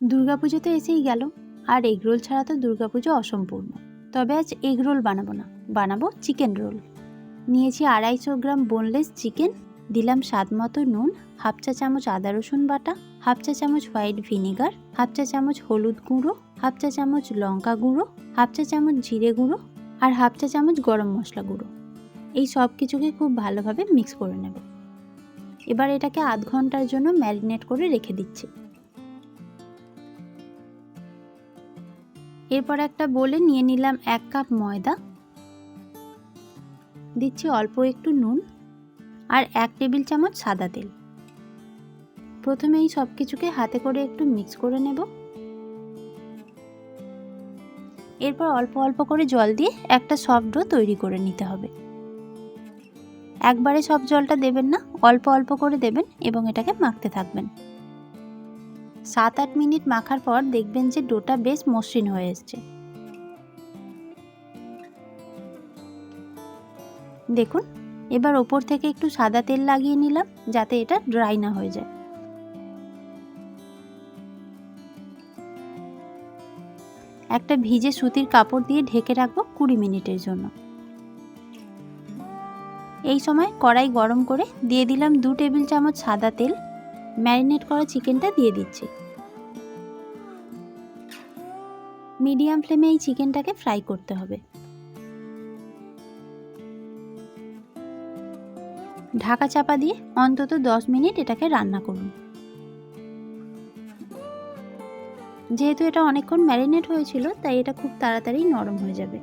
দুর্গাপুজো তো এসেই গেল। আর এগরোল ছাড়া তো দুর্গাপুজো অসম্পূর্ণ। তবে আজ এগরোল বানাবো না, বানাবো চিকেন রোল। নিয়েছি আড়াইশো গ্রাম বোনলেস চিকেন, দিলাম স্বাদ মতো নুন, হাফ চা চামচ আদা রসুন বাটা, হাফ চা চামচ হোয়াইট ভিনেগার, হাফ চা চামচ হলুদ গুঁড়ো, হাফ চা চামচ লঙ্কা গুঁড়ো, হাফ চা চামচ জিরে গুঁড়ো আর হাফ চা চামচ গরম মশলা গুঁড়ো। এই সব কিছুকে খুব ভালোভাবে মিক্স করে নেব। এবার এটাকে আধ ঘণ্টার জন্য ম্যারিনেট করে রেখে দিচ্ছি। এরপর একটা বলে নিয়ে নিলাম এক কাপ ময়দা। দিচ্ছি অল্প একটু নুন আর এক টেবিল চামচ সাদা তেল। প্রথমে এই সব কিছুকে হাতে করে একটু মিক্স করে নেব। এরপর অল্প অল্প করে জল দিয়ে একটা সফট ডো তৈরি করে নিতে হবে। একবারে সব জলটা দেবেন না, অল্প অল্প করে দেবেন এবং এটাকে মাখতে থাকবেন। সাত আট মিনিট মাখার পর দেখবেন যে ডোটা বেশ মসৃণ হয়ে এসছে। দেখুন, এবার ওপর থেকে একটু সাদা তেল লাগিয়ে নিলাম, যাতে এটা ড্রাই না হয়ে যায়। একটা ভিজে সুতির কাপড় দিয়ে ঢেকে রাখব কুড়ি মিনিটের জন্য। এই সময় কড়াই গরম করে দিয়ে দিলাম দু টেবিল চামচ সাদা তেল ম্যারিনেট করা চিকেনটা দিয়ে দিচ্ছি। মিডিয়াম ফ্লেমে এই চিকেনটাকে ফ্রাই করতে হবে। ঢাকা চাপা দিয়ে অন্তত দশ মিনিট এটাকে রান্না করুন। যেহেতু এটা অনেকক্ষণ ম্যারিনেট হয়েছিল, তাই এটা খুব তাড়াতাড়ি নরম হয়ে যাবে।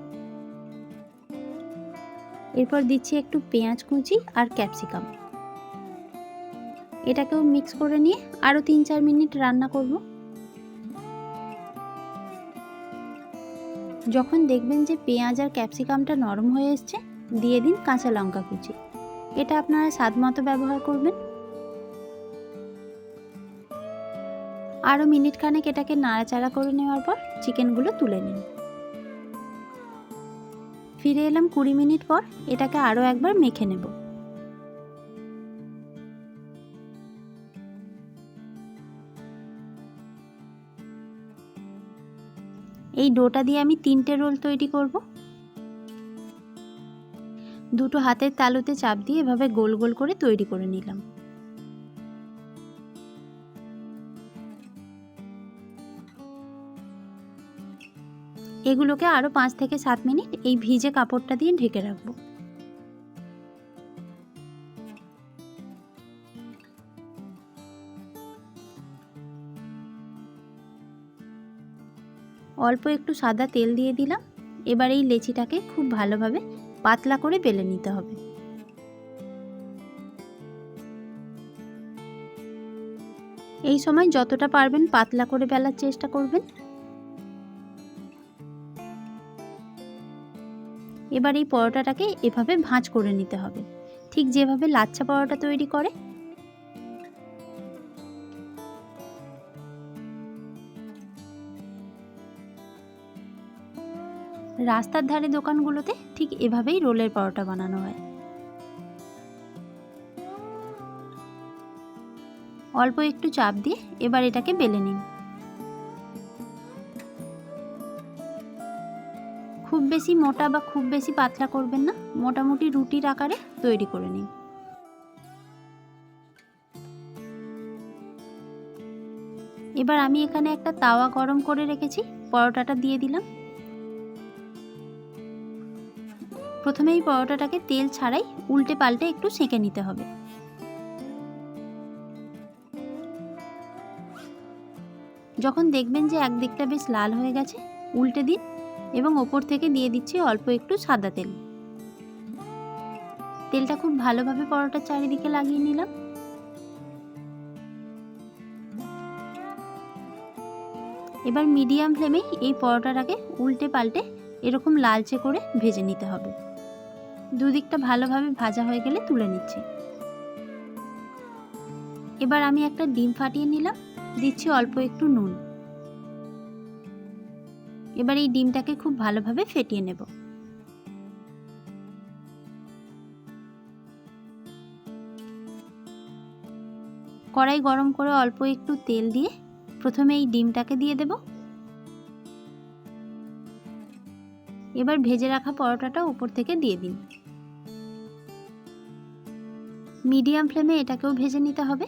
এরপর দিচ্ছি একটু পেঁয়াজ কুচি আর ক্যাপসিকাম। এটাকেও মিক্স করে নিয়ে আরও তিন চার মিনিট রান্না করব। যখন দেখবেন যে পেঁয়াজ আর ক্যাপসিকামটা নরম হয়ে এসছে, দিয়ে দিন কাঁচা লঙ্কা কুচি। এটা আপনারা স্বাদ মতো ব্যবহার করবেন। আরও মিনিট খানেক এটাকে নাড়াচাড়া করে নেওয়ার পর চিকেনগুলো তুলে নিন। ফিরে এলাম কুড়ি মিনিট পর, এটাকে আরও একবার মেখে নেব। এই ডোটা দিয়ে আমি তিনটে রোল তৈরি করব। দুটো হাতের তালুতে চাপ দিয়ে এভাবে গোল গোল করে তৈরি করে নিলাম। এগুলোকে আরও পাঁচ থেকে সাত মিনিট এই ভিজে কাপড়টা দিয়ে ঢেকে রাখব। অল্প একটু সাদা তেল দিয়ে দিলাম। এবার এই লেচিটাকে খুব ভালোভাবে পাতলা করে বেলে নিতে হবে। এই সময় যতটা পারবেন পাতলা করে বেলার চেষ্টা করবেন। এবার এই পরোটাটাকে এভাবে ভাঁজ করে নিতে হবে। ঠিক যেভাবে লাচ্ছা পরোটা তৈরি করে রাস্তার ধারে দোকানগুলোতে ঠিক এভাবেই রোলের পরোটা বানানো হয়। অল্প একটু চাপ দিয়ে এবার এটাকে বেলে নিন। খুব বেশি মোটা বা খুব বেশি পাতলা করবেন না, মোটামুটি রুটির আকারে তৈরি করে নিন। এবার আমি এখানে একটা তাওয়া গরম করে রেখেছি, পরোটাটা দিয়ে দিলাম। প্রথমে এই পরোটাটাকে তেল ছাড়াই উল্টে পাল্টে একটু সেঁকে নিতে হবে। যখন দেখবেন যে একদিকটা বেশ লাল হয়ে গেছে, উল্টে দিন এবং ওপর থেকে দিয়ে দিচ্ছি অল্প একটু সাদা তেল। তেলটা খুব ভালোভাবে পরোটার চারিদিকে লাগিয়ে নিলাম। এবার মিডিয়াম ফ্লেমে এই পরোটাটাকে উল্টে পাল্টে এরকম লালচে করে ভেজে নিতে হবে। দুদিকটা ভালোভাবে ভাজা হয়ে গেলে তুলে নিচ্ছি। এবার আমি একটা ডিম ফাটিয়ে নিলাম, দিচ্ছি অল্প একটু নুন। এবার এই ডিমটাকে খুব ভালোভাবে ফেটিয়ে নেব। কড়াই গরম করে অল্প একটু তেল দিয়ে প্রথমে এই ডিমটাকে দিয়ে দেব। এবার ভেজে রাখা পরোটাটা উপর থেকে দিয়ে দিন। মিডিয়াম ফ্লেমে এটাকেও ভেজে নিতে হবে।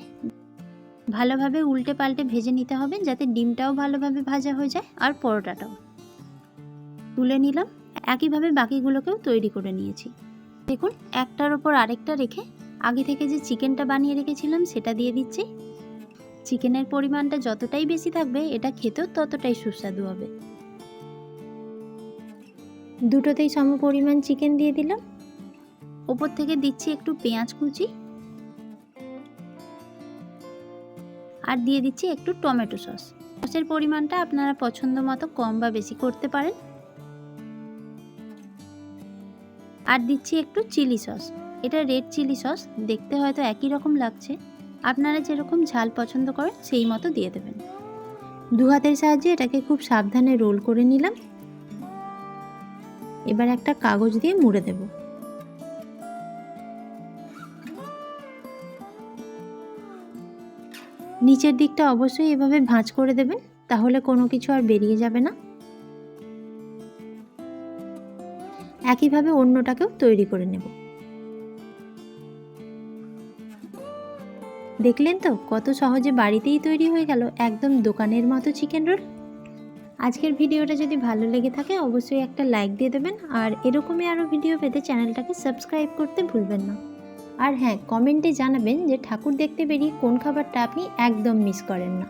ভালোভাবে উল্টে পাল্টে ভেজে নিতে হবে যাতে ডিমটাও ভালোভাবে ভাজা হয়ে যায় আর পরোটাটাও। তুলে নিলাম। একইভাবে বাকিগুলোকেও তৈরি করে নিয়েছি। দেখুন, একটার ওপর আরেকটা রেখে আগে থেকে যে চিকেনটা বানিয়ে রেখেছিলাম সেটা দিয়ে দিচ্ছি। চিকেনের পরিমাণটা যতটাই বেশি থাকবে, এটা খেতেও ততটাই সুস্বাদু হবে। দুটোতেই সম পরিমাণ চিকেন দিয়ে দিলাম। ওপর থেকে দিচ্ছি একটু পেঁয়াজ কুচি। আর দিয়ে দিচ্ছি একটু টমেটো সস। সসের পরিমাণটা আপনারা পছন্দ মতো কম বা বেশি করতে পারেন। আর দিচ্ছি একটু চিলি সস। এটা রেড চিলি সস, দেখতে হয়তো একই রকম লাগছে। আপনারা যেরকম ঝাল পছন্দ করেন, সেই মতো দিয়ে দেবেন। দু হাতের সাহায্যে এটাকে খুব সাবধানে রোল করে নিলাম। এবার একটা কাগজ দিয়ে মুড়ে দেব। নিচের দিকটা অবশ্যই এভাবে ভাঁজ করে দেবেন তাহলে কোনো কিছু আর বেরিয়ে যাবে না। একইভাবে অন্যটাকেও তৈরি করে নেব। দেখলেন তো, কত সহজে বাড়িতেই তৈরি হয়ে গেল একদম দোকানের মতো চিকেন রোল আজকের ভিডিওটা যদি ভালো লেগে থাকে, অবশ্যই একটা লাইক দিয়ে দেবেন, আর এরকমই আরও ভিডিও পেতে চ্যানেলটাকে সাবস্ক্রাইব করতে ভুলবেন না। আর হ্যাঁ কমেন্টে জানাবেন যে ঠাকুর দেখতে বেরিয়ে কোন খাবারটা আপনি একদম মিস করেন না।